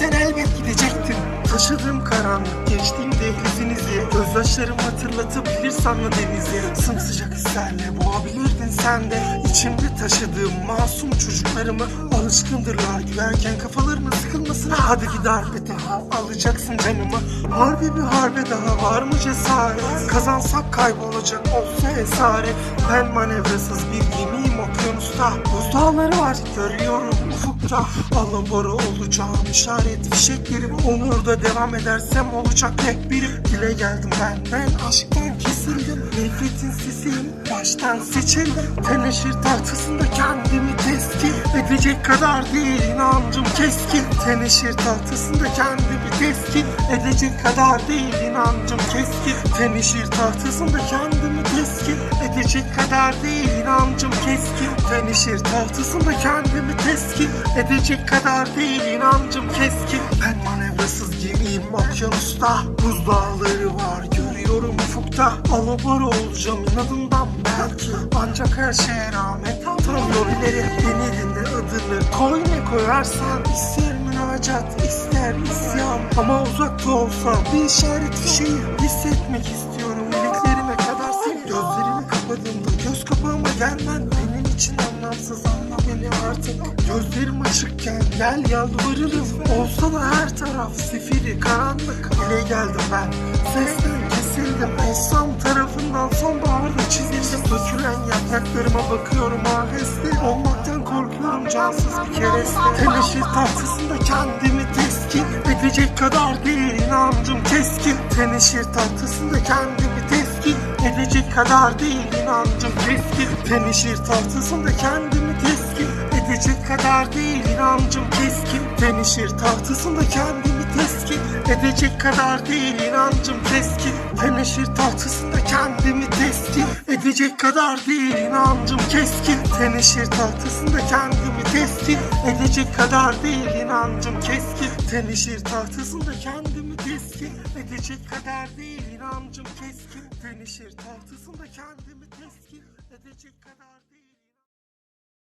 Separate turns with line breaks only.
sen elbet gidecektin. Taşıdığım karanlık geçtiğim dehlizinizi Gözyaşlarım hatırlatabilir sana denizi. Sımsıcak hislerle boğabilirdin sen de. İçimde taşıdığım masum çocuklarımı Alışkındırlar. Gülerken kafalarına sıkılmasına Hadi bir darbe daha alacaksın canımı. Harbi bir harbe daha var mı cesaret? Kazansak kaybolacak olsa esaret. Ben manevrasız bir gemiyim okyanusta Buzdağları var. Görüyorum ufukta Alabora olacağım. İşaret fişeklerim Onurda devam edersem olacak tek birim. Dile geldim ben ben aşktan kesildim. Nefretin sesiyim baştan seçildim Teneşir tahtasında kendimi teskin Edecek kadar değil inancım keskin. Teneşir tahtasında kendimi teskin Edecek kadar değil inancım keskin. Teneşir tahtasında kendimi teskin Edecek kadar değil inancım keskin Teneşir tahtasında kendimi teskin Edecek kadar değil inancım keskin. Ben manevrasız gemiyim okyanusta Buzdağları var. Görüyorum ufukta Alabora olacağım inadından belki. Ancak her şeye rağmen tanıyor ileri. Beni dinle adını koy ne koyarsan. İster müracaat ister isyan. Ama uzakta olsam bir işaret fişeği Hissetmek istiyorum. İliklerime kadar seni Gözlerimi kapadığımda göz kapağıma gelmen artık. Gözlerim açıkken gel yalvarırım. Olsa da her taraf zifiri karanlık. Dile geldim ben. Sesten kesildim. Essam tarafından sonbaharda çizildim. Dökülen yapraklarıma bakıyorum. Aheste Olmaktan korkuyorum. Cansız bir kereste. Teneşir tahtasında kendimi teskin Edecek kadar değil inancım keskin. Teneşir tahtasında kendimi teskin Edecek kadar değil inancım keskin. Teneşir tahtasında kendimi teskin Edecek kadar değil inancım keskin. Teneşir tahtasında kendimi teskin. Edecek kadar değil inancım keskin. Teneşir tahtasında kendimi teskin. Edecek kadar değil inancım keskin. Teneşir tahtasında kendimi teskin. Edecek kadar değil inancım keskin. Teneşir tahtasında kendimi teskin. Edecek kadar değil inancım keskin. Teneşir tahtasında kendimi teskin. Edecek kadar